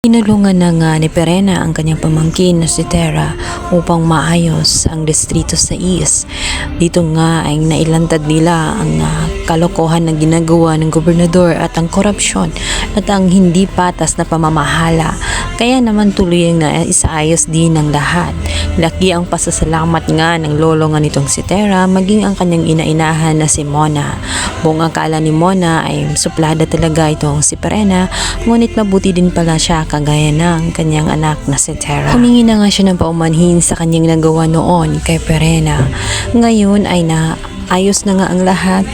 Tinulungan na nga ni Perena ang kanyang pamangkin na si Tera upang maayos ang distrito sa East. Dito nga ay nailantad nila ang ah, kalokohan na ginagawa ng gobernador at ang korupsyon at ang hindi patas na pamamahala. Kaya naman tuloy na isaayos din ng lahat. Laki ang pasasalamat nga ng lolo nga nitong si Tera maging ang kanyang inainahan na si Mona. Buong akala ni Mona ay suplada talaga itong si Perena ngunit mabuti din pala siya kagaya ng kanyang anak na si Tera. Humingi na nga siya ng paumanhin sa kanyang nagawa noon kay Perena. Ngayon ay na ayos na nga ang lahat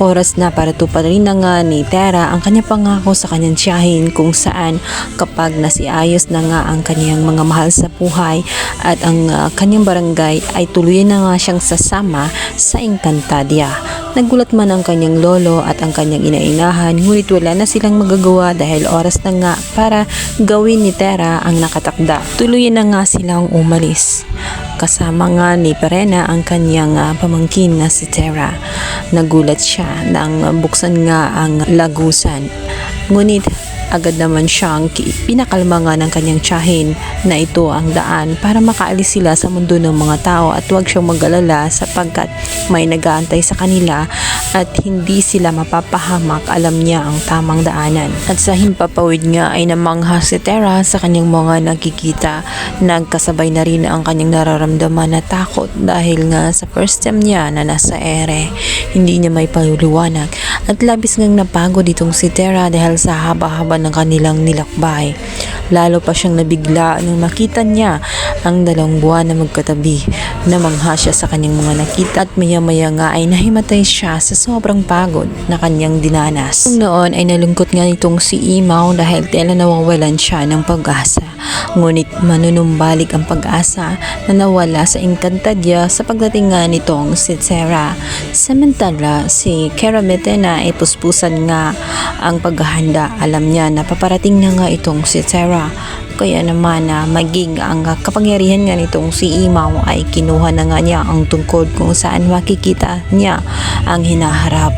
oras na para tuparin na nga ni Tera ang kanyang pangako sa kanyang tiyahin kung saan kapag nasiayos na nga ang kanyang mga mahal sa buhay at ang ah, kanyang barangay ay tuloy na nga siyang sasama sa Encantadia. Nagulat man ang kanyang lolo at ang kanyang inainahan ngunit wala na silang magagawa dahil oras na nga para gawin ni Tera ang nakatakda. Tuloy na nga silang umalis. Kasama nga ni Perena ang kanyang ah, pamangkin na si Tera. Nagulat siya nang buksan nga ang lagusan. Ngunit agad naman siyang pinakalma nga ng kanyang tiyahin na ito ang daan para makaalis sila sa mundo ng mga tao at huwag siyang mag-alala sapagkat may nagaantay sa kanila at hindi sila mapapahamak alam niya ang tamang daanan. At sa himpapawid nga ay namangha si Tera sa kanyang mga nakikita. Nagkasabay na rin ang kanyang nararamdaman na takot dahil nga sa first time niya na nasa ere. Hindi niya may paluliwanag at labis ngang napagod itong si Tera dahil sa haba-haba ng kanilang nilakbay. Lalo pa siyang nabigla nung makita niya ang dalawang buwan na magkatabi. Namangha siya sa kanyang mga nakita at maya-maya nga ay nahimatay siya sa sobrang pagod na kanyang dinanas. Noon ay nalungkot nga nitong si Imaw dahil tela nawawalan siya ng pag-asa. Ngunit manunumbalik ang pag-asa na nawala sa Encantadia sa pagdating nga nitong si Sarah. Samantala, si Kara Metena ay puspusan nga ang paghahanda. Alam niya na paparating na nga itong si Sarah. Kaya naman na maging ang kapangyarihan nga nitong si Imaw ay kinuha na nga niya ang tungkod kung saan makikita niya ang hinaharap.